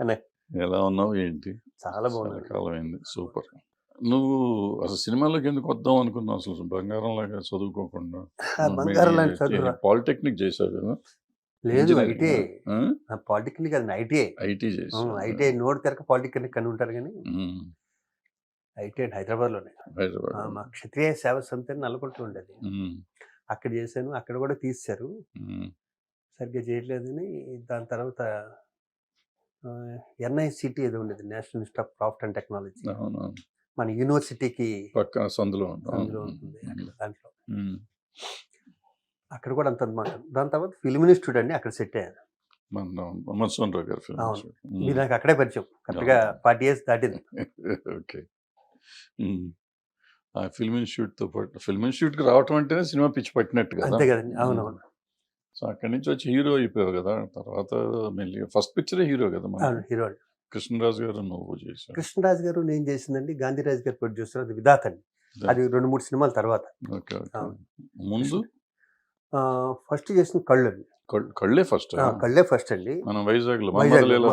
అనే. ఎలా ఉన్నావు? ఏంటి? చాలా చాలా బాగున్నాను. కాలం అయింది సూపర్. నువ్వు అసలు సినిమాలోకి ఎందుకు వద్దాం అనుకున్నావు? అసలు బంగారం లాగా చదువుకోకుండా బంగారం లాంటి చదువు పాలిటెక్నిక్ చేసావు కదా? లేదు ఐటీఐ. ఇంజనీరింగ్ పాలిటెక్నిక్ అది ఐటీఐ. ఐటీ చేసావు ఐటీఐ నోట్ తెరక పాలిటెక్నిక్ అని ఉంటారు కానీ ఉమ్, ఐటీఐ హైదరాబాద్లోనే హైదరాబాద్ మా క్షత్రియ సేవ సమితి అని నల్గొండలో ఉండేది. అక్కడ చేశాను అక్కడ కూడా తీశారు. సరిగ్గా చేయట్లేదని దాని తర్వాత ఎన్ఐసిటీ ఏదో ఉండేది national institute of craft and technology. మన యూనివర్సిటీకి పక్కన సందులో. ఉంటుంది దాంట్లో. అక్కడ కూడా అంత అనమాట దాని తర్వాత ఫిల్మ్ ఇన్స్టిట్యూట్ అండి అక్కడ సెట్ అయ్యాను. మీరు నాకు అక్కడే పరిచయం. కరెక్ట్గా. ఫార్టీ ఇయర్స్ దాటింది. ఓకే. ఫిల్మ్ ఇన్స్టిట్యూట్తో పాటు ఫిల్మ్ ఇన్స్టిట్యూట్కి రావటం అంటేనే సినిమా పిచ్చి పట్టినట్టు కదా? అంతే కదండి. అవునవును. సో అక్కడి నుంచి వచ్చి హీరో అయిపోయావు కదా తర్వాత మెల్లి ఫస్ట్ పిక్చరే హీరో కదా మన హీరో కృష్ణరాజు గారు నువ్వు చేశావు. కృష్ణరాజు గారు నేను చేసిందండి గాంధీరాజు గారు ప్రొడ్యూసర్ అది విధాత్ అండి. అది రెండు మూడు సినిమాల తర్వాత. ముందు? ఫస్ట్ చేసిన కళ్ళు అండి. కళ్- కళ్ళే ఫస్ట్. కళ్ళే ఫస్ట్ అండి. మనం వైజాగ్లో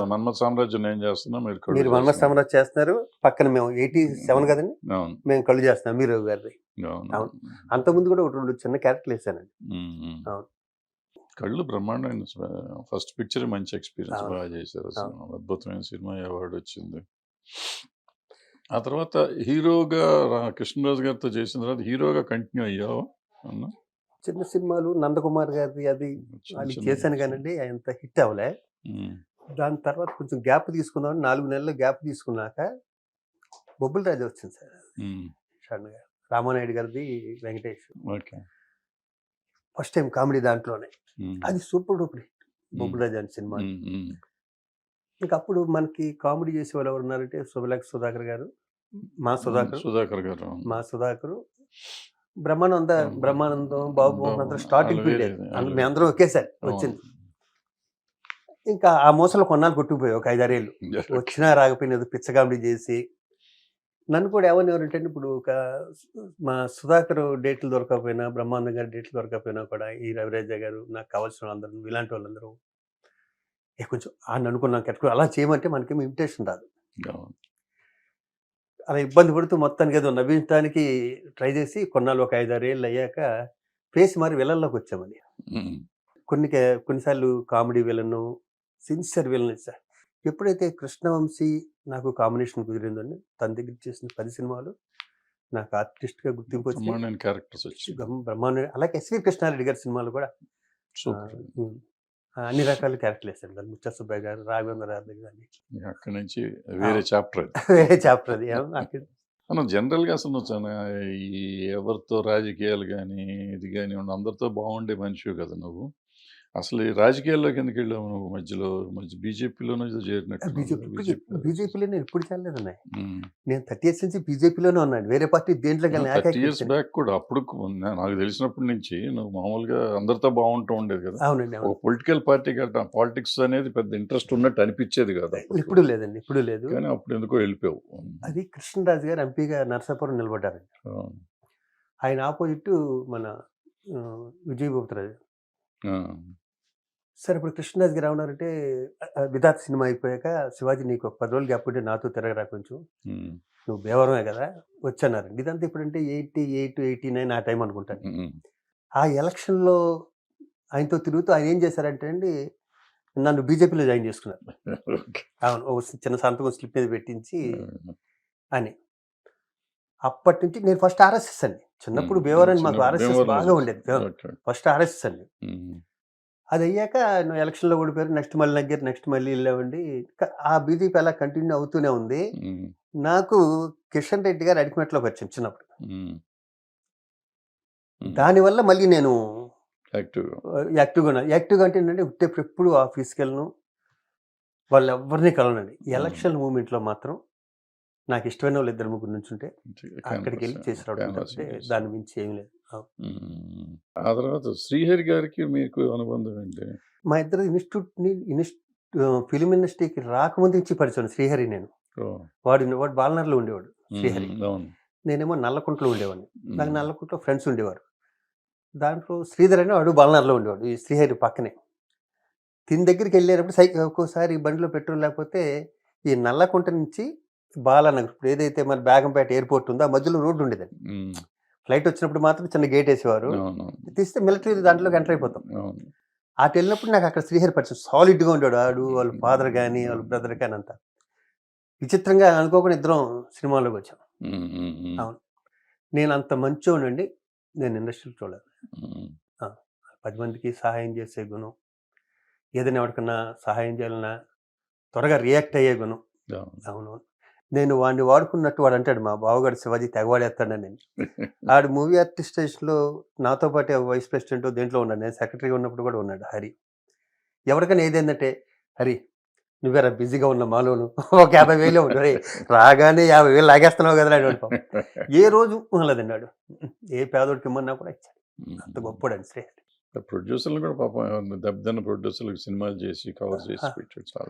మన్మథ సామ్రాజ్యం ఏం చేస్తున్నా మీరు మీరు మన్మథ చేస్తున్నారు. సామ్రాజ్ చేస్తున్నారు పక్కన మేము ఎయిటీ సెవెన్ కదండి మేము కళ్ళు చేస్తున్నాం మీరు గారి అవును. అంతకుముందు కూడా ఒక రెండు చిన్న క్యారెక్టర్లు వేసానండి. అవును. కళ్ళు బ్రహ్మాండమైన ఫస్ట్ పిక్చర్ మంచి ఎక్స్పీరియన్స్. బాగా చేశారు అసలు. అద్భుతమైన సినిమా అవార్డు వచ్చింది. ఆ తర్వాత హీరోగా కృష్ణరాజు గారితో చేసిన తర్వాత హీరోగా కంటిన్యూ అయ్యావు అన్న? చిన్న సినిమాలు నందకుమార్ గారిది అది చేశాను. కానండి అంత హిట్ అవ్వలే. దాని తర్వాత కొంచెం గ్యాప్ తీసుకుందాం నాలుగు నెలలు గ్యాప్ తీసుకున్నాక బొబ్బుల రాజు వచ్చింది సార్ ఉమ్, సడన్గా రామానాయుడు గారిది వెంకటేష్. ఫస్ట్ టైం కామెడీ దాంట్లోనే. అది super duper hit. Bobbula Raju అనే సినిమా ఇంకా అప్పుడు మనకి కామెడీ చేసే వాళ్ళు ఎవరు ఉన్నారంటే శుభలేఖ సుధాకర్ గారు మా సుధాకర్. సుధాకర్ గారు మా సుధాకర్. బ్రహ్మానంద. బ్రహ్మానందం బాబు అందరూ స్టార్టింగ్ పీరియడ్ మేము అందరం ఒకేసారి. వచ్చింది. ఇంకా ఆ మోసలో కొన్నాళ్ళు కొట్టుకుపోయాయి ఒక ఐదారేళ్ళు. వచ్చినా రాకపోయినా ఏదో పిచ్చ కామెడీ చేసి నన్ను కూడా ఎవరిని ఎవరంటే ఇప్పుడు ఒక మా సుధాకర్ డేట్లు దొరకకపోయినా బ్రహ్మానందం గారి డేట్లు దొరకకపోయినా కూడా ఈ రవిరాజ గారు నాకు కావాల్సిన వాళ్ళందరూ ఇలాంటి వాళ్ళందరూ ఏ కొంచెం ఆయన అనుకున్నాం కరెక్ట్ అలా చేయమంటే మనకేమో ఇన్విటేషన్ రాదు. అలా ఇబ్బంది పడుతూ మొత్తానికి ఏదో నవ్వించడానికి ట్రై చేసి కొన్నాళ్ళు ఒక ఐదారు ఏళ్ళు అయ్యాక ఫేస్ మారి విలన్లోకి వచ్చామని కొన్ని కొన్నిసార్లు comedy villain sincere villain sir ఎప్పుడైతే కృష్ణవంశీ నాకు కాంబినేషన్ కుదిరిందండి తన దగ్గర చేసిన పది సినిమాలు నాకు ఆర్టిస్ట్గా గుర్తింపు వచ్చింది బ్రహ్మాండమైన క్యారెక్టర్స్ వచ్చి బ్రహ్మాండ అలాగే ఎస్వి కృష్ణారెడ్డి గారి సినిమాలు కూడా అన్ని రకాల క్యారెక్టర్లు వేసాను దాని ముచ్చ సుబ్బయ్య గారు రాఘవేంద్ర గారు కానీ అక్కడి నుంచి వేరే చాప్టర్ వేరే చాప్టర్ అది. మనం జనరల్గా అసలు ఎవరితో రాజకీయాలు కానీ ఇది కానీ అందరితో బాగుండే మనిషివి కదా నువ్వు. అసలు ఈ రాజకీయాల్లోకి ఎందుకు వెళ్ళావు నువ్వు? మధ్యలో మధ్య బీజేపీలోనే చేరినట్టు బీజేపీ బీజేపీలో నేను ఎప్పుడు Hmm. నేను థర్టీ ఇయర్స్ నుంచి బీజేపీలోనే ఉన్నాను వేరే పార్టీ వెళ్ళిన థర్టీ ఇయర్స్ బ్యాక్ కూడా అప్పుడు నాకు తెలిసినప్పటి నుంచి నువ్వు మామూలుగా అందరితో బాగుంటూ ఉండేది కదా. అవునండి ఒక పొలిటికల్ పార్టీ గట్రా పాలిటిక్స్ అనేది పెద్ద ఇంట్రెస్ట్ ఉన్నట్టు అనిపించేది కదా. ఇప్పుడు లేదండి ఇప్పుడు లేదు. కానీ అప్పుడు ఎందుకో వెళ్ళిపోయావు. అది కృష్ణరాజు గారు ఎంపీగా నరసాపురం నిలబడ్డారండి. ఆయన ఆపోజిట్ మన ఆ, విజయ్ గుప్తరాజు ఆ, సరే ఇప్పుడు కృష్ణరాజు గారు ఏమన్నారంటే విధాత్ సినిమా అయిపోయాక శివాజీ నీకు ఒక పది రోజులు గ్యాప్ ఉంటే నాతో తిరగరా కొంచెం. నువ్వు బేవరమే కదా వచ్చన్నారండి. ఇదంతా ఇప్పుడంటే ఎయిటీ ఎయిట్ ఎయిటీ నైన్ ఆ టైం అనుకుంటాను. ఆ ఎలక్షన్లో ఆయనతో తిరుగుతూ ఆయన ఏం చేశారంటే అండి నన్ను బీజేపీలో జాయిన్ చేసుకున్నారు. అవును చిన్న సంతకం స్లిప్ మీద పెట్టించి అని. అప్పటి నుంచి నేను ఫస్ట్ ఆర్ఎస్ఎస్ అండి. చిన్నప్పుడు భీమవరం మాకు ఆర్ఎస్ఎస్ బాగా ఉండేది. ఫస్ట్ ఆర్ఎస్ఎస్ అండి. అది అయ్యాక నువ్వు ఎలక్షన్లో ఓడిపోయారు నెక్స్ట్ మళ్ళీ నగ్గారు నెక్స్ట్ మళ్ళీ వెళ్ళామండి ఆ బీజేపీ అలా కంటిన్యూ అవుతూనే ఉంది. నాకు కిషన్ రెడ్డి గారు అడిగిమెట్లో పరిచయం చిన్నప్పుడు. దానివల్ల మళ్ళీ నేను యాక్టివ్ యాక్టివ్గా యాక్టివ్గా అంటే ఏంటంటే ఉట్టేప్పుడు ఎప్పుడు ఆఫీస్కి వెళ్ళను వాళ్ళు ఎవరిని కలవనండి ఎలక్షన్ మూమెంట్లో మాత్రం నాకు ఇష్టమైన వాళ్ళు ఇద్దరు ముగ్గురు నుంచి ఉంటే అక్కడికి వెళ్ళి చేసి. రావడం దాని మించి ఏం లేదు. ఆ తర్వాత శ్రీహరి గారికి మీకు అనుబంధం ఏంటి? మా ఇద్దరు ఇన్స్టిట్యూట్ని ఇన్స్ట్ ఫిలిం ఇండస్ట్రీకి రాకముందు నుంచి పరిచయం శ్రీహరి నేను. వాడు వాడు బాలనర్లో ఉండేవాడు శ్రీహరి. నేనేమో నల్లకుంటలో ఉండేవాడిని. నాకు నల్లకుంటలో ఫ్రెండ్స్ ఉండేవారు. దాంట్లో శ్రీధర్ అని వాడు బాలనర్లో ఉండేవాడు ఈ శ్రీహరి పక్కనే. తిని దగ్గరికి వెళ్ళేటప్పుడు సై ఒక్కోసారి బండిలో పెట్రోల్ లేకపోతే ఈ నల్లకుంట నుంచి బాలానగర్. ఇప్పుడు ఏదైతే మన బేగంపేట ఎయిర్పోర్ట్ ఉందో ఆ మధ్యలో రోడ్డు ఉండేదండి. ఫ్లైట్ వచ్చినప్పుడు మాత్రం చిన్న గేట్ వేసేవారు. తీస్తే మిలిటరీ దాంట్లోకి ఎంటర్ అయిపోతాం. అటు వెళ్ళినప్పుడు నాకు అక్కడ శ్రీహరి పరిచయం సాలిడ్గా ఉండాడు ఆడు వాళ్ళ ఫాదర్ కానీ వాళ్ళ బ్రదర్ కానీ అంతా. విచిత్రంగా అనుకోకుండా ఇద్దరం సినిమాలోకి వచ్చాం. అవును. నేను అంత మంచోనండి నేను ఇండస్ట్రీలో చూడలేదు. పది మందికి సహాయం చేసే గుణం ఏదైనా ఎవరికన్నా సహాయం చేయాలన్నా త్వరగా రియాక్ట్ అయ్యే గుణం. అవును. నేను వాడిని వాడుకున్నట్టు వాడు అంటాడు మా బావగాడు శివాజీ తెగవాడేస్తాడని నేను. ఆడు మూవీ ఆర్టిస్ట్ స్టేషన్లో నాతో పాటు వైస్ ప్రెసిడెంట్ దేంట్లో ఉన్నాడు? నేను సెక్రటరీ ఉన్నప్పుడు కూడా ఉన్నాడు హరి. ఎవరికైనా ఏదేందంటే హరి నువ్వేరా బిజీగా ఉన్న మాలోను ఒక యాభై వేలు రే రాగానే యాభై వేలు లాగేస్తున్నావు కదా అడు ఏ రోజు లేదన్నాడు ఏ పేదోడికి ఇమ్మన్నా కూడా ఇచ్చాడు. అంత గొప్పడండి శ్రీ ప్రొడ్యూసర్లు కూడా పాపం దెబ్బతిన్న ప్రొడ్యూసర్లకు సినిమాలు చేసి కవర్ చేసి. పెట్టాడు చాలా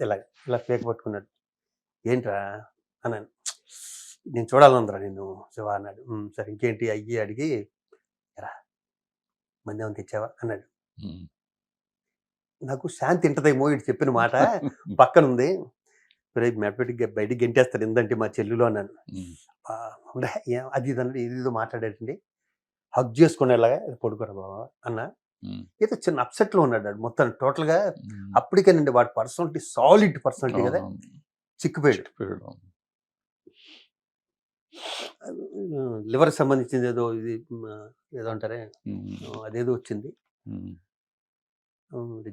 ఇలా ఇలా పేక పట్టుకున్నాడు. ఏంట్రా? అన్నాను. నేను చూడాలనుందిరా నిన్ను శివ అన్నాడు. "ఉమ్, సరే ఇంకేంటి? అయ్యి అడిగి ఎరా మంది ఏమైనా తెచ్చావా? అన్నాడు. నాకు శాంతి ఇంటదేమో ఇటు చెప్పిన మాట పక్కన ఉంది రేపు మెడపెట్టి బయటికి గెంటేస్తారు ఏందంటే మా చెల్లులో అన్నాను. ఉమ్, "ఆ, అవునా? ఏం- అది ఇది అన్నాడు ఇది మాట్లాడాడండి. హక్ చేసుకునేలాగా పడుకోరా బాబా అన్న. ఏదో చిన్న upset లో ఉన్నాడు. మొత్తం టోటల్గా. అప్పటికేనండి వాడి పర్సనాలిటీ సాలిడ్ పర్సనాలిటీ కదా. చిక్కిపోయాడు. లివర్ సంబంధించింది ఏదో ఇది ఏదో అంటారే అదేదో వచ్చింది.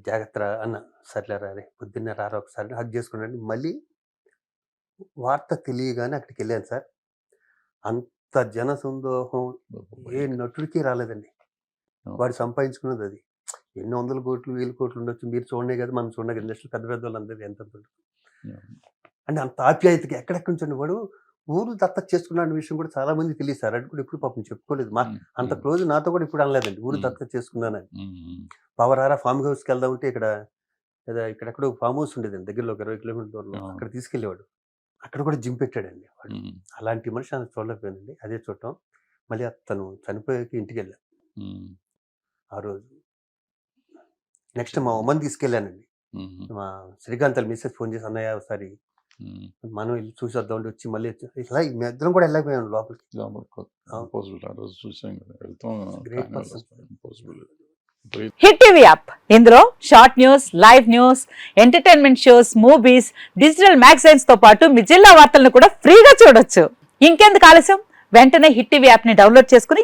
జాగ్రత్త అన్న సర్లేరా రే పొద్దున్నే రారా ఒకసారి హక్ చేసుకున్నాడు. మళ్ళీ వార్త తెలియగానే అక్కడికి వెళ్ళాను సార్. అంత జన సందోహం ఏ నటుడికి రాలేదండి. వాడు సంపాదించుకున్నది అది. ఎన్ని వందల కోట్లు వేల కోట్లు ఉండొచ్చు. మీరు చూడనే కదా మనం చూడగా ఇండస్ట్రీ పెద్ద పెద్ద వాళ్ళందరూ ఎంత. అంటే అంత ఆప్యాయతకి ఎక్కడెక్కడి నుంచి వాడు ఊరు దత్తత చేసుకున్న అనే విషయం కూడా చాలా మంది తెలియదు సార్. అది కూడా ఇప్పుడు పాపం చెప్పుకోలేదు. మా అంత క్లోజ్ నాతో కూడా ఇప్పుడు అనలేదండి. ఊరు మ్మ్. దత్తత చేసుకున్నానని. ఉమ్, పవరారా ఫామ్ హౌస్కి వెళ్దాం అంటే ఇక్కడ ఇక్కడెక్కడో ఫామ్ హౌస్ ఉండేదండి. దగ్గరలో ఒక ఇరవై కిలోమీటర్ దూరంలో. అక్కడ తీసుకెళ్ళేవాడు. అక్కడ కూడా జిమ్ పెట్టాడండి వాడు. అలాంటి మనిషి ఆయన చూడలేకపోయానండి. అదే చూడటం. మళ్ళీ అతను చనిపోయాక ఇంటికి వెళ్ళాను. ఆ రోజు. నెక్స్ట్ మా ఉమ్మని తీసుకెళ్ళానండి. మా శ్రీకాంత్ మిస్సెస్ ఫోన్ చేసి అన్నయ్య ఒకసారి. మనం వెళ్ళి చూసి వద్దాం వచ్చి మళ్ళీ వచ్చి ఇట్లా మీ ఇద్దరం కూడా వెళ్ళకపోయాను లోపలికి. Hit TV app. ఇందులో short news live news entertainment shows movies digital మ్యాగజైన్స్తో పాటు మీ జిల్లా వార్తలను కూడా ఫ్రీగా చూడొచ్చు. ఇంకెందుకు ఆలస్యం? వెంటనే హిట్ టీవీ యాప్ని డౌన్లోడ్ చేసుకుని